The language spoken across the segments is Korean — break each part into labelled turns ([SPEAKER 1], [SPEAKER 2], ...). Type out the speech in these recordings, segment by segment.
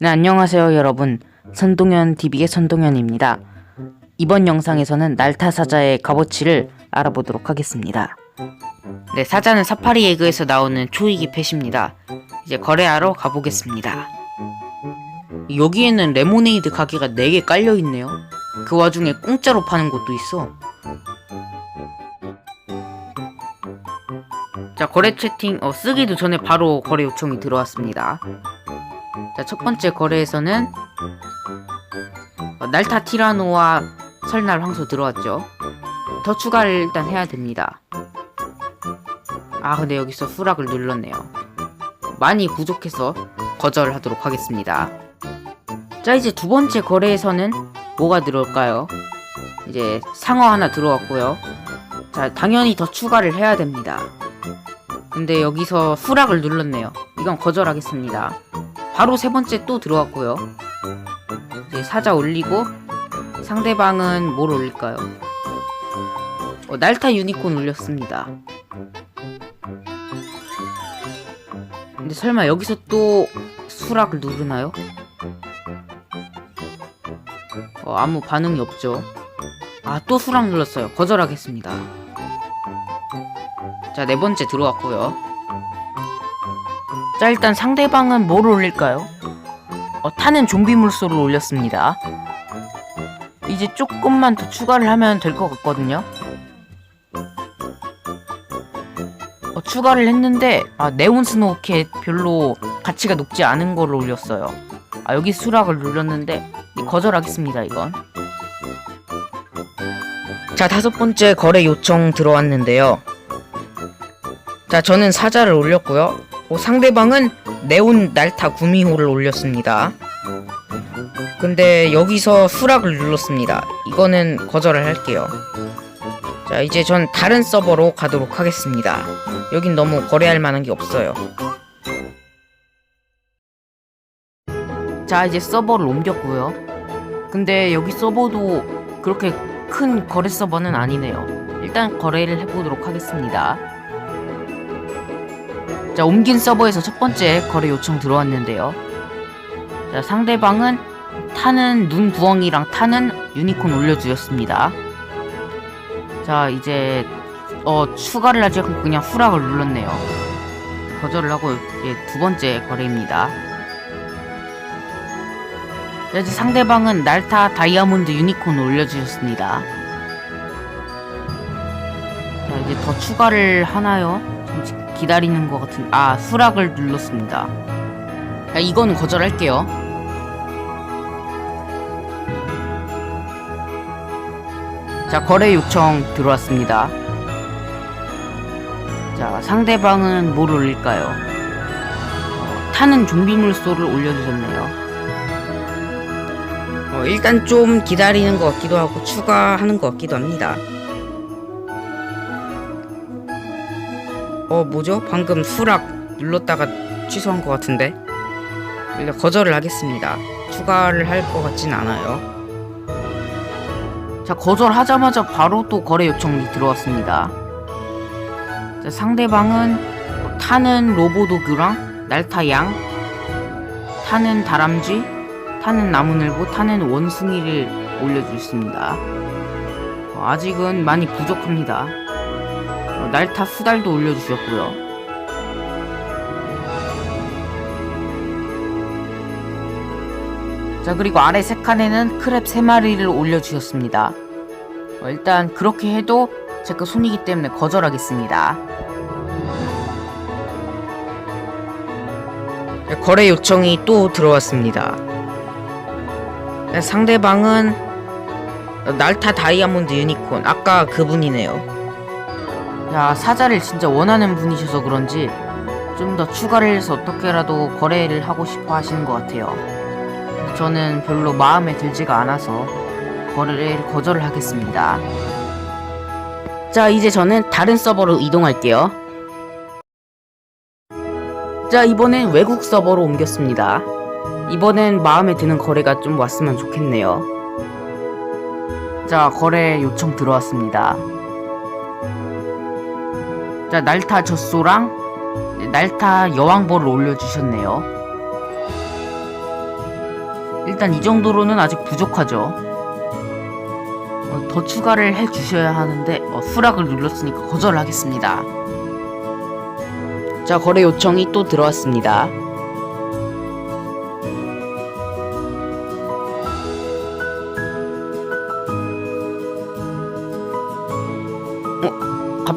[SPEAKER 1] 네, 안녕하세요, 여러분. 선동현 TV의 선동현입니다. 이번 영상에서는 날타 사자의 값어치를 알아보도록 하겠습니다. 네, 사자는 사파리 에그에서 나오는 초이기 펫입니다. 이제 거래하러 가보겠습니다. 여기에는 레모네이드 가게가 4개 깔려있네요. 그 와중에 공짜로 파는 곳도 있어. 자, 거래 채팅, 어, 쓰기도 전에 바로 거래 요청이 들어왔습니다. 자, 첫 번째 거래에서는 어, 날타 티라노와 설날 황소 들어왔죠. 더 추가를 일단 해야 됩니다. 아, 근데 여기서 수락을 눌렀네요. 많이 부족해서 거절하도록 하겠습니다. 자, 이제 두 번째 거래에서는 뭐가 들어올까요? 이제 상어 하나 들어왔고요. 자, 당연히 더 추가를 해야 됩니다. 근데 여기서 수락을 눌렀네요. 이건 거절하겠습니다. 바로 세 번째 또 들어왔고요. 이제 사자 올리고 상대방은 뭘 올릴까요? 어, 날타 유니콘 올렸습니다. 근데 설마 여기서 또 수락을 누르나요? 어, 아무 반응이 없죠. 아, 또 수락 눌렀어요. 거절하겠습니다. 자, 네 번째 들어왔고요. 자, 일단 상대방은 뭘 올릴까요? 어, 타는 좀비 물소를 올렸습니다. 이제 조금만 더 추가를 하면 될 것 같거든요. 어, 추가를 했는데 아, 네온 스노우캣 별로 가치가 높지 않은 거를 올렸어요. 아, 여기 수락을 눌렀는데 거절하겠습니다, 이건. 자, 다섯 번째 거래 요청 들어왔는데요. 자, 저는 사자를 올렸고요. 어, 상대방은 네온 날타 구미호를 올렸습니다. 근데 여기서 수락을 눌렀습니다. 이거는 거절을 할게요. 자, 이제 전 다른 서버로 가도록 하겠습니다. 여긴 너무 거래할 만한 게 없어요. 자, 이제 서버를 옮겼고요. 근데 여기 서버도 그렇게 큰 거래 서버는 아니네요. 일단 거래를 해보도록 하겠습니다. 자, 옮긴 서버에서 첫 번째 거래 요청 들어왔는데요. 자, 상대방은 타는 눈 부엉이랑 타는 유니콘 올려주셨습니다. 자, 이제 어 추가를 하지 않고 그냥 후락을 눌렀네요. 거절을 하고 이제 두 번째 거래입니다. 자, 이제 상대방은 날타 다이아몬드 유니콘 올려주셨습니다. 자, 이제 더 추가를 하나요? 좀 기다리는 것 같은 아 수락을 눌렀습니다. 자, 이거는 거절할게요. 자 거래 요청 들어왔습니다. 자 상대방은 뭘 올릴까요? 어, 타는 좀비 물 소를 올려주셨네요. 어, 일단 좀 기다리는 것 같기도 하고 추가하는 것 같기도 합니다. 어 뭐죠? 방금 수락 눌렀다가 취소한 것 같은데 일단 거절을 하겠습니다. 추가를 할 것 같진 않아요. 자 거절하자마자 바로 또 거래 요청이 들어왔습니다. 자, 상대방은 뭐 타는 로보도그랑 날타양, 타는 다람쥐, 타는 나무늘보, 타는 원숭이를 올려주셨습니다. 어, 아직은 많이 부족합니다. 어, 날타 수달도 올려주셨고요. 자 그리고 아래 세 칸에는 크랩 세 마리를 올려주셨습니다. 어, 일단 그렇게 해도 제거 손이기 때문에 거절하겠습니다. 네, 거래 요청이 또 들어왔습니다. 네, 상대방은 날타 다이아몬드 유니콘 아까 그분이네요. 야 사자를 진짜 원하는 분이셔서 그런지 좀 더 추가를 해서 어떻게라도 거래를 하고 싶어 하시는 것 같아요. 저는 별로 마음에 들지가 않아서 거래를 거절을 하겠습니다. 자, 이제 저는 다른 서버로 이동할게요. 자, 이번엔 외국 서버로 옮겼습니다. 이번엔 마음에 드는 거래가 좀 왔으면 좋겠네요. 자, 거래 요청 들어왔습니다. 자, 날타 젖소랑 날타 여왕벌을 올려주셨네요. 일단 이 정도로는 아직 부족하죠. 어, 더 추가를 해 주셔야 하는데 어, 수락을 눌렀으니까 거절하겠습니다. 자 거래 요청이 또 들어왔습니다.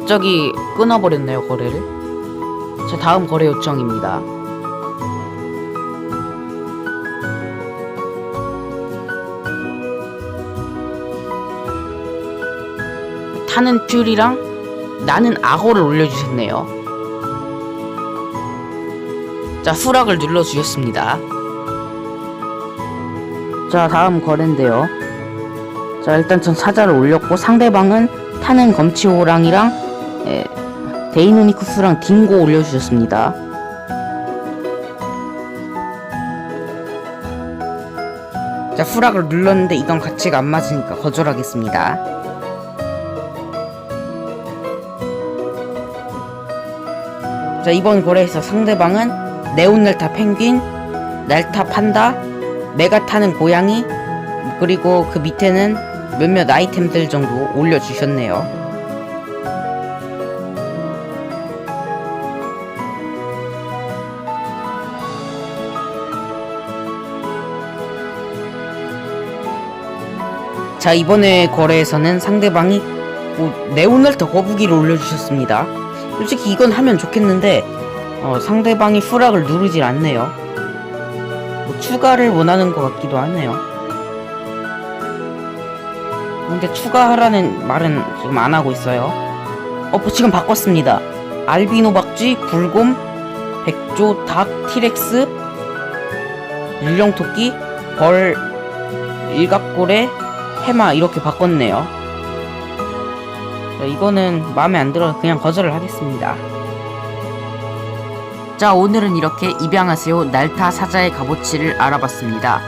[SPEAKER 1] 갑자기 끊어버렸네요 거래를. 자 다음 거래 요청입니다. 타는 퓨리랑 나는 악어를 올려주셨네요. 자, 수락을 눌러주셨습니다. 자, 다음 거래인데요. 자, 일단 전 사자를 올렸고 상대방은 타는 검치 호랑이랑 에, 데이노니쿠스랑 딩고 올려주셨습니다. 자, 수락을 눌렀는데 이건 가치가 안 맞으니까 거절하겠습니다. 자 이번 거래에서 상대방은 네온날타 펭귄, 날타 판다, 메가 타는 고양이 그리고 그 밑에는 몇몇 아이템들 정도 올려주셨네요. 자 이번에 거래에서는 상대방이 뭐 네온날타 거북이를 올려주셨습니다. 솔직히 이건 하면 좋겠는데 어, 상대방이 수락을 누르질 않네요. 뭐 추가를 원하는 것 같기도 하네요. 근데 추가하라는 말은 지금 안 하고 있어요. 어, 뭐 지금 바꿨습니다. 알비노 박쥐, 불곰, 백조, 닭, 티렉스, 율령토끼, 벌, 일각고래, 해마 이렇게 바꿨네요. 자, 이거는 마음에 안 들어 그냥 거절을 하겠습니다. 자, 오늘은 이렇게 입양하세요 날타 사자의 값어치를 알아봤습니다.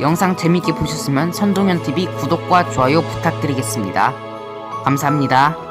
[SPEAKER 1] 영상 재밌게 보셨으면 선동현TV 구독과 좋아요 부탁드리겠습니다. 감사합니다.